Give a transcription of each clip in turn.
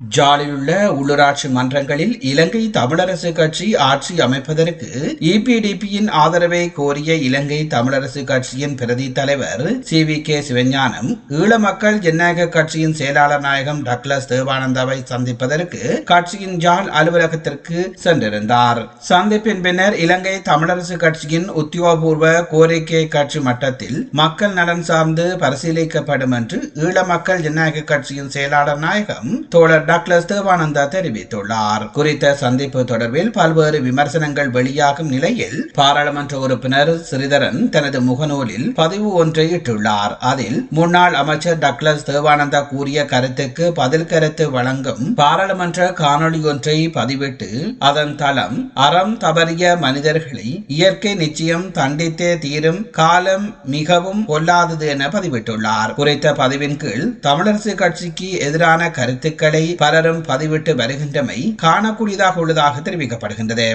ஜாலியுள்ள உள்ளூராட்சி மன்றங்களில் இலங்கை தமிழரசு கட்சி ஆட்சி அமைப்பதற்கு இபிடிபியின் ஆதரவை கோரிய இலங்கை தமிழரசு கட்சியின் பிரதி தலைவர் சி வி கே சிவஞானம் ஈழ மக்கள் ஜனநாயக கட்சியின் செயலாளர் நாயகம் டக்ளஸ் தேவானந்தாவை சந்திப்பதற்கு கட்சியின் ஜால் அலுவலகத்திற்கு சென்றிருந்தார். சந்திப்பின் பின்னர் இலங்கை தமிழரசு கட்சியின் உத்தியோகபூர்வ கோரிக்கை கட்சி மட்டத்தில் மக்கள் நலன் சார்ந்து பரிசீலிக்கப்படும் என்று ஈழ மக்கள் ஜனநாயக கட்சியின் செயலாளர் நாயகம் தோழர் டாக்டர் தேவானந்தா தெரிவித்துள்ளார். குறித்த சந்திப்பு தொடர்பில் பல்வேறு விமர்சனங்கள் வெளியாகும் நிலையில் பாராளுமன்ற உறுப்பினர் ஸ்ரீதரன் தனது முகநூலில் பதிவு ஒன்றை இட்டுள்ளார். அதில் முன்னாள் அமைச்சர் டக்ளஸ் தேவானந்தா கூறிய கருத்துக்கு பதில் கருத்து வழங்கும் பாராளுமன்ற காணொளி ஒன்றை பதிவிட்டு அதன் தளம் அறம் தவறிய மனிதர்களை இயற்கை நிச்சயம் தண்டித்தே தீரும் காலம் மிகவும் கொல்லாதது என பதிவிட்டுள்ளார். குறித்த பதிவின் கீழ் தமிழரசு கட்சிக்கு எதிரான கருத்துக்களை பலரும் பதிவிட்டு வருகின்றமை காணக்கூடியதாக உள்ளதாக தெரிவிக்கப்படுகின்றது.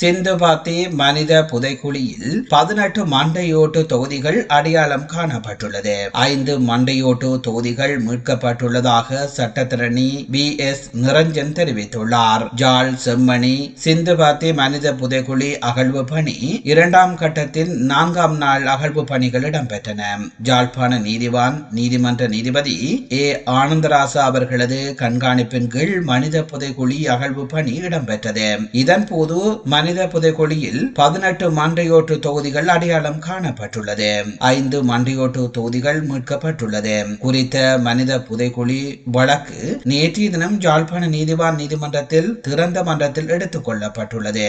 சிந்துபாத்தி மனித புதைக்குழியில் பதினெட்டு மண்டையோட்டு தொகுதிகள் அடையாளம் காணப்பட்டுள்ளது. ஐந்து மண்டையோட்டு தொகுதிகள் மீட்கப்பட்டுள்ளதாக சட்டத்திரணி பி எஸ். நிரஞ்சன் தெரிவித்துள்ளார். ஜால் செம்மணி சிந்துபாத்தி மனித புதைக்குழி அகழ்வு பணி இரண்டாம் கட்டத்தில் நான்காம் நாள் அகழ்வு பணிகள் இடம்பெற்றன. ஜாழ்ப்பாண நீதிவான் நீதிமன்ற நீதிபதி ஏ. ஆனந்தராசா அவர்களது கண்காணிப்பின் கீழ் மனித புதைக்குழி அகழ்வு பணி இடம்பெற்றது. இதன் போது மனித புதைக்குழியில் பதினெட்டு மண்டையோட்டு தொகுதிகள் அடையாளம் காணப்பட்டுள்ளது. ஐந்து மண்டையோட்டு தொகுதிகள் மீட்கப்பட்டுள்ளது. குறித்த மனித புதைக்குழி வழக்கு நேற்றைய தினம் ஜாழ்ப்பாண நீதிவான் நீதிமன்றத்தில் திறந்த மன்றத்தில் எடுத்துக் கொள்ளப்பட்டுள்ளது.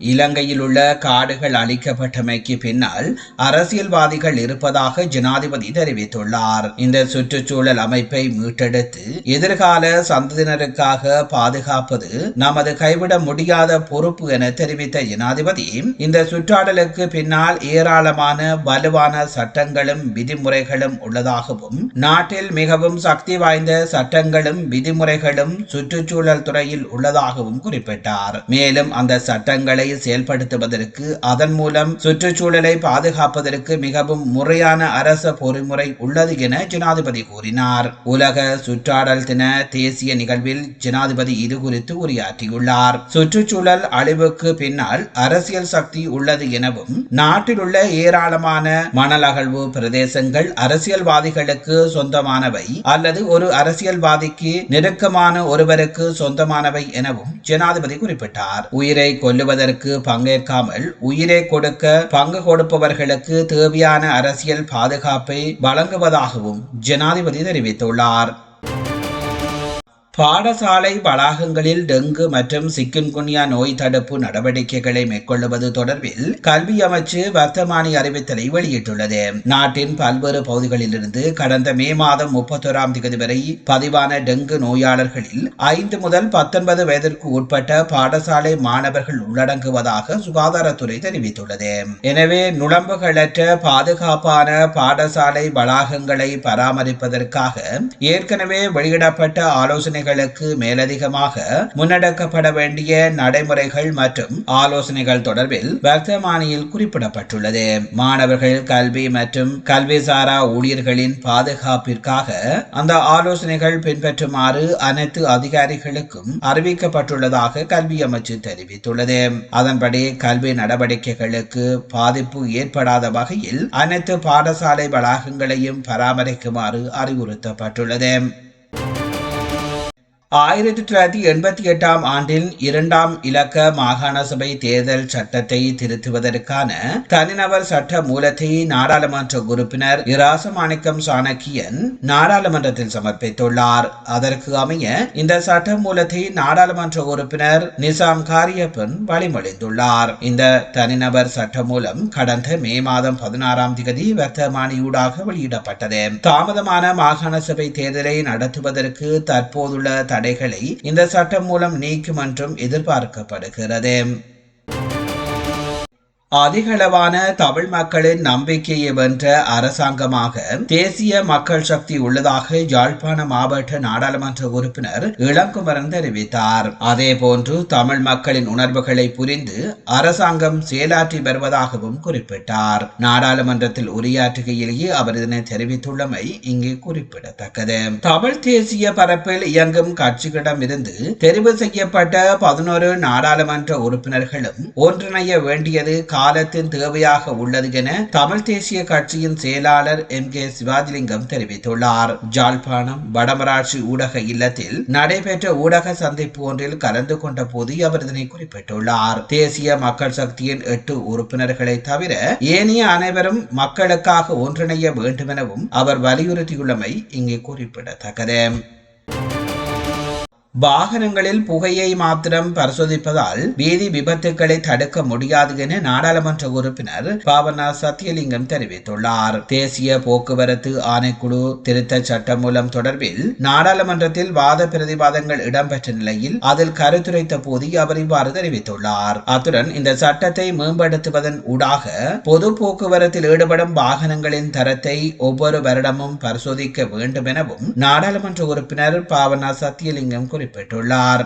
இலங்கையில் உள்ள காடுகள் அழிக்கப்பட்டமைக்கு பின்னால் அரசியல்வாதிகள் இருப்பதாக ஜனாதிபதி தெரிவித்துள்ளார். இந்த சுற்றுச்சூழல் அமைப்பை மீட்டெடுத்து எதிர்கால சந்ததியினருக்காக பாதுகாப்பது நமது கைவிட முடியாத பொறுப்பு என தெரிவித்த ஜனாதிபதி இந்த சுற்றாடலுக்கு பின்னால் ஏராளமான வலுவான சட்டங்களும் விதிமுறைகளும் உள்ளதாகவும் நாட்டில் மிகவும் சக்தி வாய்ந்த சட்டங்களும் விதிமுறைகளும் சுற்றுச்சூழல் துறையில் உள்ளதாகவும் குறிப்பிட்டார். மேலும் அந்த சட்டங்களை செயல்படுத்துவதற்கு அதன் மூலம் சுற்றுச்சூழலை பாதுகாப்பதற்கு மிகவும் முறையான அரச பொறிமுறை உள்ளது என ஜனாதிபதி கூறினார். உலக சுற்றாடல் தின தேசிய நிகழ்வில் ஜனாதிபதி இது குறித்து உரையாற்றியுள்ளார். சுற்றுச்சூழல் அழிவுக்கு பின்னால் அரசியல் சக்தி உள்ளது எனவும் நாட்டில் உள்ள ஏராளமான மணல் அகழ்வு பிரதேசங்கள் அரசியல்வாதிகளுக்கு சொந்தமானவை அல்லது ஒரு அரசியல்வாதிக்கு நெருக்கமான ஒருவருக்கு சொந்தமானவை எனவும் ஜனாதிபதி குறிப்பிட்டார். உயிரை கொல்லுவதற்கு பங்கேற்காமல் உயிரை கொடுக்க பங்கு கொடுப்பவர்களுக்கு தேவையான அரசியல் பாதுகாப்பை வழங்குவதாகவும் ஜனாதிபதி தெரிவித்துள்ளார். பாடசாலை வளாகங்களில் டெங்கு மற்றும் சிக்குன்குன்யா நோய் தடுப்பு நடவடிக்கைகளை மேற்கொள்ளுவது தொடர்பில் கல்வி அமைச்சு வர்த்தமானி அறிவித்தலை வெளியிட்டுள்ளது. நாட்டின் பல்வேறு பகுதிகளிலிருந்து கடந்த மே மாதம் முப்பத்தோராம் தேதி வரை பதிவான டெங்கு நோயாளர்களில் ஐந்து முதல் பத்தொன்பது வயதிற்கு உட்பட்ட பாடசாலை மாணவர்கள் உள்ளடங்குவதாக சுகாதாரத்துறை தெரிவித்துள்ளது. எனவே நுழம்புகளற்ற பாதுகாப்பான பாடசாலை வளாகங்களை பராமரிப்பதற்காக ஏற்கனவே வெளியிடப்பட்ட ஆலோசனைகள் மாணவர்களுக்கு மேலதிகமாக முன்னெடுக்கப்பட வேண்டிய நடைமுறைகள் மற்றும் ஆலோசனைகள் தொடர்பில் வர்த்தமானியில் குறிப்பிடப்பட்டுள்ளது. மாணவர்கள் கல்வி மற்றும் கல்விசாரா ஊழியர்களின் பாதுகாப்பிற்காக அந்த ஆலோசனைகள் பின்பற்றுமாறு அனைத்து அதிகாரிகளுக்கும் அறிவிக்கப்பட்டுள்ளதாக கல்வி அமைச்சு தெரிவித்துள்ளது. அதன்படி கல்வி நடவடிக்கைகளுக்கு பாதிப்பு ஏற்படாத வகையில் அனைத்து பாடசாலை வளாகங்களையும் பராமரிக்குமாறு அறிவுறுத்தப்பட்டுள்ளது. ஆயிரத்தி தொள்ளாயிரத்தி எண்பத்தி எட்டாம் ஆண்டில் இரண்டாம் இலக்க மாகாண சபை தேர்தல் சட்டத்தை திருத்துவதற்கான தனிநபர் சட்ட மூலத்தை நாடாளுமன்ற உறுப்பினர் இராசமாணிக்கம் சாணக்கியன் நாடாளுமன்றத்தில் சமர்ப்பித்துள்ளார். அதற்கு அமைய இந்த சட்ட மூலத்தை நாடாளுமன்ற உறுப்பினர் நிசாம் காரியப்பன் வழிமொழிந்துள்ளார். இந்த தனிநபர் சட்ட மூலம் கடந்த மே மாதம் பதினாறாம் தேதி வர்த்தமானியூடாக வெளியிடப்பட்டது. தாமதமான மாகாண சபை தேர்தலை நடத்துவதற்கு தற்போதுள்ள தடைகளை இந்த சட்டம் மூலம் நீக்கும் என்றும் எதிர்பார்க்கப்படுகிறது. அதிகளவான தமிழ் மக்களின் நம்பிக்கையை வென்ற அரசாங்கமாக தேசிய மக்கள் சக்தி உள்ளதாக யாழ்ப்பாண மாவட்ட நாடாளுமன்ற உறுப்பினர் இளங்குமரன் தெரிவித்தார். அதேபோன்று தமிழ் மக்களின் உணர்வுகளை புரிந்து அரசாங்கம் செயலாற்றி வருவதாகவும் குறிப்பிட்டார். நாடாளுமன்றத்தில் உரையாற்றுகையிலேயே அவர் இதனை தெரிவித்துள்ளமை இங்கே குறிப்பிடத்தக்கது. தமிழ் தேசிய பரப்பில் இயங்கும் கட்சிகளிடமிருந்து தெரிவு செய்யப்பட்ட பதினோரு நாடாளுமன்ற உறுப்பினர்களும் ஒன்றிணைய வேண்டியது காலத்தின் தேவையாக உள்ளது என தமிழ் தேசிய கட்சியின் செயலாளர் எம் கே சிவாஜிலிங்கம் தெரிவித்துள்ளார். ஜாழ்ப்பாணம் வடமராட்சி ஊடக இல்லத்தில் நடைபெற்ற ஊடக சந்திப்பு ஒன்றில் கலந்து கொண்ட போது அவர் இதனை குறிப்பிட்டுள்ளார். தேசிய மக்கள் சக்தியின் எட்டு உறுப்பினர்களை தவிர ஏனைய அனைவரும் மக்களுக்காக ஒன்றிணைய வேண்டுமெனவும் அவர் வலியுறுத்தியுள்ளமை இங்கே குறிப்பிடத்தக்கது. வாகனங்களில் புகையை மாத்திரம் பரிசோதிப்பதால் வீதி விபத்துக்களை தடுக்க முடியாது என நாடாளுமன்ற உறுப்பினர் பாவனா சத்தியலிங்கம் தெரிவித்துள்ளார். தேசிய போக்குவரத்து ஆணைக்குழு திருத்த சட்டம் மூலம் தொடர்பில் நாடாளுமன்றத்தில் வாத பிரதிவாதங்கள் இடம்பெற்ற நிலையில் அதில் கருத்துரைத்த போது அவர் இவ்வாறு தெரிவித்துள்ளார். அத்துடன் இந்த சட்டத்தை மேம்படுத்துவதன் ஊடாக பொது போக்குவரத்தில் ஈடுபடும் வாகனங்களின் தரத்தை ஒவ்வொரு வருடமும் பரிசோதிக்க வேண்டும் எனவும் நாடாளுமன்ற உறுப்பினர் பாவனா சத்தியலிங்கம் குறிப்பிட்டுள்ளார்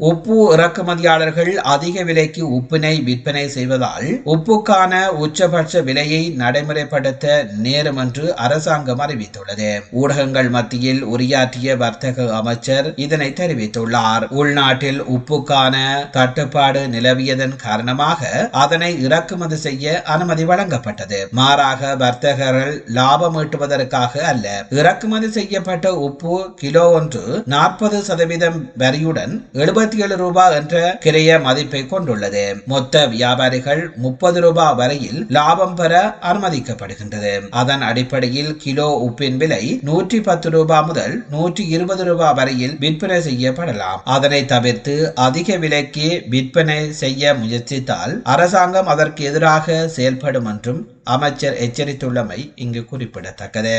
உப்பு இறக்குமதியாளர்கள் அதிக விலைக்கு உப்பினை விற்பனை செய்வதால் உப்புக்கான உச்சபட்ச விலையை நடைமுறைப்படுத்த நேரும் என்று அரசாங்கம் அறிவித்துள்ளது. ஊடகங்கள் மத்தியில் உரையாற்றிய வர்த்தக அமைச்சர் இதனை தெரிவித்துள்ளார். உள்நாட்டில் உப்புக்கான தட்டுப்பாடு நிலவியதன் காரணமாக அதனை இறக்குமதி செய்ய அனுமதி வழங்கப்பட்டது. மாறாக வர்த்தகர்கள் லாபம் ஈட்டுவதற்காக அல்ல இறக்குமதி செய்யப்பட்ட உப்பு கிலோ ஒன்று நாற்பது சதவீதம் வரியுடன் எழுபத்தி இருபத்தி ஏழு ரூபாய் என்ற கிரைய மதிப்பை கொண்டுள்ளது. மொத்த வியாபாரிகள் முப்பது ரூபாய் வரையில் லாபம் பெற அனுமதிக்கப்படுகின்றது. அதன் அடிப்படையில் கிலோ உப்பின் விலை நூற்றி பத்து ரூபாய் முதல் நூற்றி இருபது ரூபாய் வரையில் விற்பனை செய்யப்படலாம். அதனை தவிர்த்து அதிக விலைக்கு விற்பனை செய்ய முயற்சித்தால் அரசாங்கம் அதற்கு எதிராக செயல்படும் என்றும் அமைச்சர் எச்சரித்துள்ளமை இங்கு குறிப்பிடத்தக்கது.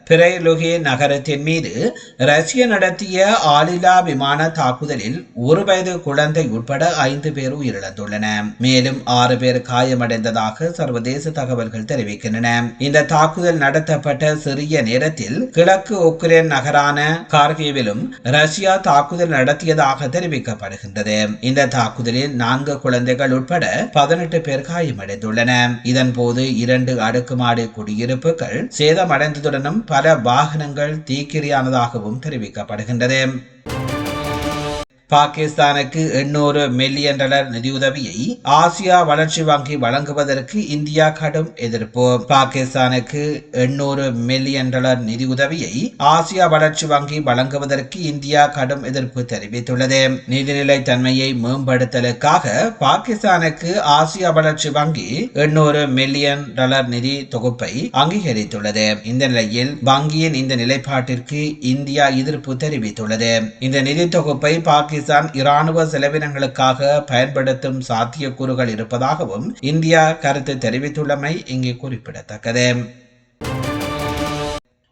பிரைலுகே நகரத்தின் மீது ரஷ்யா நடத்திய ஆளில்லா விமான தாக்குதலில் ஒரு வயது குழந்தை உட்பட ஐந்து பேர் உயிரிழந்துள்ளன. மேலும் ஆறு பேர் காயமடைந்ததாக சர்வதேச தகவல்கள் தெரிவிக்கின்றன. இந்த தாக்குதல் நடத்தப்பட்ட சிறிய நேரத்தில் கிழக்கு உக்ரைன் நகரான கார்கிவிலும் ரஷ்யா தாக்குதல் நடத்தியதாக தெரிவிக்கப்படுகின்றது. இந்த தாக்குதலில் நான்கு குழந்தைகள் உட்பட பதினெட்டு பேர் காயமடைந்துள்ளன. இதன் போது இரண்டு அடுக்குமாடி குடியிருப்புகள் சேதமடைந்ததுடனும் பல வாகனங்கள் தீக்கிரியானதாகவும் தெரிவிக்கப்படுகின்றது. பாகிஸ்தானுக்கு எண்ணூறு மில்லியன் டாலர் நிதியுதவியை ஆசியா வளர்ச்சி வங்கி வழங்குவதற்கு இந்தியா கடும் எதிர்ப்பு. பாகிஸ்தானுக்கு எண்ணூறு மில்லியன் டாலர் நிதியுதவியை ஆசியா வளர்ச்சி வங்கி வழங்குவதற்கு இந்தியா கடும் எதிர்ப்பு தெரிவித்துள்ளது. நிதிநிலை தன்மையை மேம்படுத்தலுக்காக பாகிஸ்தானுக்கு ஆசியா வளர்ச்சி வங்கி எண்ணூறு மில்லியன் டாலர் நிதி தொகுப்பை அங்கீகரித்துள்ளது. இந்த நிலையில் வங்கியின் இந்த நிலைப்பாட்டிற்கு இந்தியா எதிர்ப்பு தெரிவித்துள்ளது. இந்த நிதி தொகுப்பை பாகிஸ்தான் பாகிஸ்தான் இராணுவ செலவினங்களுக்காக பயன்படுத்தும் சாத்தியக்கூறுகள் இருப்பதாகவும் இந்தியா கருத்து தெரிவித்துள்ளமை இங்கே குறிப்பிடத்தக்கது.